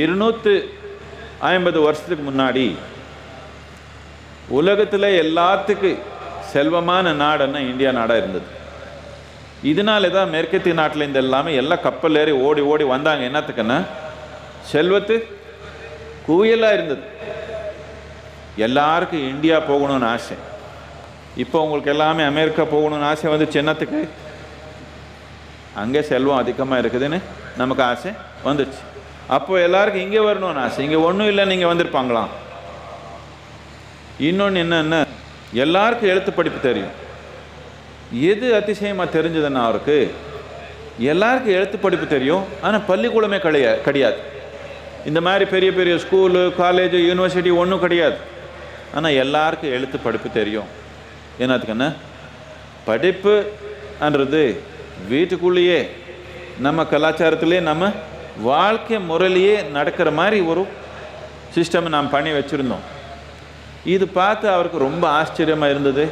இருநூற்று ஐம்பது வருஷத்துக்கு முன்னாடி உலகத்தில் எல்லாத்துக்கு செல்வமான நாடுன்னா இந்தியா நாடாக இருந்தது. இதனால தான் மேற்கத்திய நாட்டில் இந்த எல்லாமே எல்லாம் கப்பல் ஏறி ஓடி ஓடி வந்தாங்க. என்னத்துக்குன்னா செல்வத்து குவியலாக இருந்தது. எல்லாருக்கும் இந்தியா போகணும்னு ஆசை. இப்போ உங்களுக்கு எல்லாமே அமெரிக்கா போகணும்னு ஆசை வந்து சின்னத்துக்கு அங்கே செல்வம் அதிகமாக இருக்குதுன்னு நமக்கு ஆசை வந்துச்சு. அப்போ எல்லாருக்கும் இங்கே வரணும்னு ஆசை. இங்கே ஒன்றும் இல்லை நீங்கள் வந்திருப்பாங்களாம். இன்னொன்று என்னென்ன எல்லாருக்கும் எழுத்து படிப்பு தெரியும். எது அதிசயமாக தெரிஞ்சதுன்னா அவருக்கு எல்லாருக்கும் எழுத்து படிப்பு தெரியும் ஆனால் பள்ளிக்கூடமே கிடையா கிடையாது. இந்த மாதிரி பெரிய பெரிய ஸ்கூலு காலேஜு யூனிவர்சிட்டி ஒன்றும் கிடையாது. ஆனால் எல்லாருக்கும் எழுத்து படிப்பு தெரியும். என்னத்துக்குன்னா படிப்புன்றது வீட்டுக்குள்ளேயே நம்ம கலாச்சாரத்திலே நம்ம வாழ்க்கை முறையிலேயே நடக்கிற மாதிரி ஒரு சிஸ்டம் நாம் பண்ணி வச்சுருந்தோம். இது பார்த்து அவருக்கு ரொம்ப ஆச்சரியமாக இருந்தது.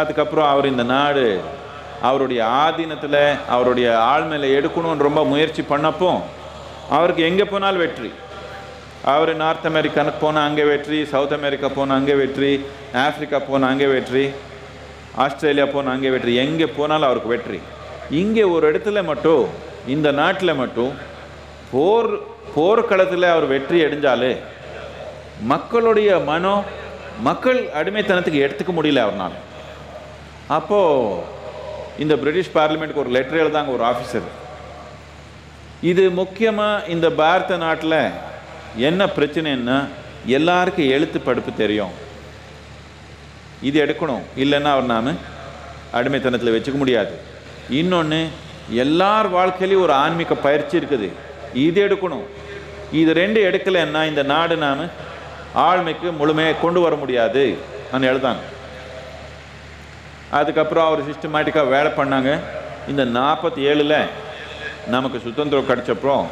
அதுக்கப்புறம் அவர் இந்த நாடு அவருடைய ஆதீனத்தில் அவருடைய ஆழ்மையில் எடுக்கணும்னு ரொம்ப முயற்சி பண்ணப்போ அவருக்கு எங்கே போனாலும் வெற்றி. அவர் நார்த் அமெரிக்கானுக்கு போனால் அங்கே வெற்றி சவுத் அமெரிக்கா போனால் அங்கே வெற்றி ஆஃப்ரிக்கா போனால் அங்கே வெற்றி ஆஸ்திரேலியா போனால் அங்கே வெற்றி எங்கே போனாலும் அவருக்கு வெற்றி. இங்கே ஒரு இடத்துல மட்டும் இந்த நாட்டில் மட்டும் போர் போர்க்களத்தில் அவர் வெற்றி அடைஞ்சாலே மக்களுடைய மனம் மக்கள் அடிமைத்தனத்துக்கு எடுத்துக்க முடியல அவர்னால். அப்போது இந்த பிரிட்டிஷ் பார்லிமெண்ட்டுக்கு ஒரு லெட்டர் எழுதாங்க ஒரு ஆஃபீஸர் இது முக்கியமாக இந்த பாரத நாட்டில் என்ன பிரச்சனைன்னா எல்லாருக்கும் எழுத்து படிப்பு தெரியும். இது எடுக்கணும். இல்லைன்னா அவர் நாம் அடிமைத்தனத்தில் வச்சுக்க முடியாது. இன்னொன்று எல்லார் வாழ்க்கையிலையும் ஒரு ஆன்மீக பயிற்சி இருக்குது. இது எடுக்கணும். இது ரெண்டு எடுக்கலைன்னா இந்த நாடு நாம் ஆழ்மைக்கு முழுமையாக கொண்டு வர முடியாது. நான் எழுதாங்க அதுக்கப்புறம் அவர் சிஸ்டமேட்டிக்காக வேலை பண்ணாங்க. இந்த நாற்பத்தி ஏழில் நமக்கு சுதந்திரம் கிடச்சப்புறம்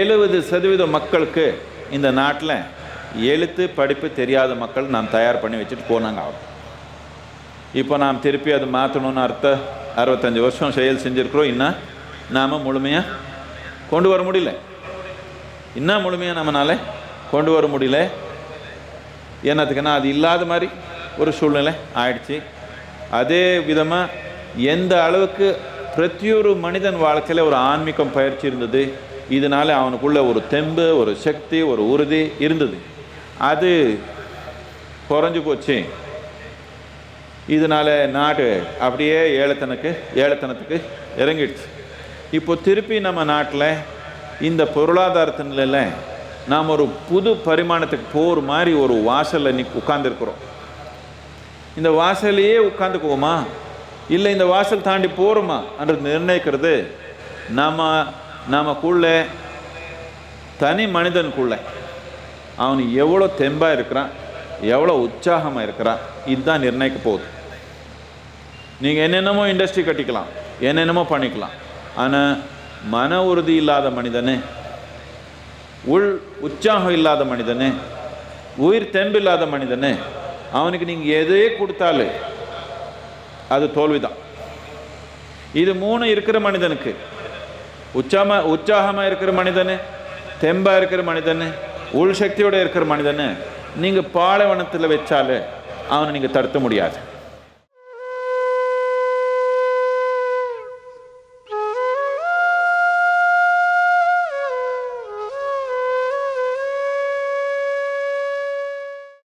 எழுபது சதவீத மக்களுக்கு இந்த நாட்டில் எழுத்து படிப்பு தெரியாத மக்கள் நாம் தயார் பண்ணி வச்சுட்டு போனாங்க அவர். இப்போ நாம் திருப்பி அதை மாற்றணும்னு அர்த்த அறுபத்தஞ்சு வருஷம் செயல் செஞ்சுருக்குறோம். இன்னும் நாம் முழுமையாக கொண்டு வர முடியல. இன்னும் முழுமையாக நம்மளால கொண்டு வர முடியல. என்னத்துக்குன்னா அது இல்லாத மாதிரி ஒரு சூழ்நிலை ஆயிடுச்சு. அதே விதமாக எந்த அளவுக்கு பிரத்தியொரு மனிதன் வாழ்க்கையில் ஒரு ஆன்மீகம் பயிற்சி இருந்தது இதனால அவனுக்குள்ள ஒரு தெம்பு ஒரு சக்தி ஒரு உறுதி இருந்தது. அது குறைஞ்சு போச்சு. இதனால நாடு அப்படியே ஏழத்தனுக்கு ஏழத்தனத்துக்கு இறங்கிடுச்சு. இப்போ திருப்பி நம்ம நாட்டில் இந்த பொருளாதாரத்து நிலையில் நாம் ஒரு புது பரிமாணத்துக்கு போகிற மாதிரி ஒரு வாசலில் இன்னைக்கு உட்காந்துருக்குறோம் இந்த வாசலையே உட்காந்துக்குவோமா இல்லை இந்த வாசல் தாண்டி போகிறோமா என்று நிர்ணயிக்கிறது நாம் நமக்குள்ள தனி மனிதனுக்குள்ள. அவன் எவ்வளோ தெம்பாக இருக்கிறான் எவ்வளோ உற்சாகமாக இருக்கிறான் இதுதான் நிர்ணயிக்க போகுது. நீங்கள் என்னென்னமோ இண்டஸ்ட்ரி கட்டிக்கலாம் என்னென்னமோ பண்ணிக்கலாம். ஆனால் மன உறுதி இல்லாத மனிதனே உள் உற்சாகம் இல்லாத மனிதனே உயிர் தெம்பு இல்லாத அவனுக்கு நீங்கள் எதே கொடுத்தாலும் அது தோல்விதான். இது மூணு இருக்கிற மனிதனுக்கு. உச்சாம உற்சாகமாக இருக்கிற மனிதனு தெம்பாக இருக்கிற மனிதனு உள் சக்தியோடு இருக்கிற மனிதனே நீங்கள் பாலைவனத்தில் வச்சாலே அவனை நீங்கள் தடுத்த முடியாது.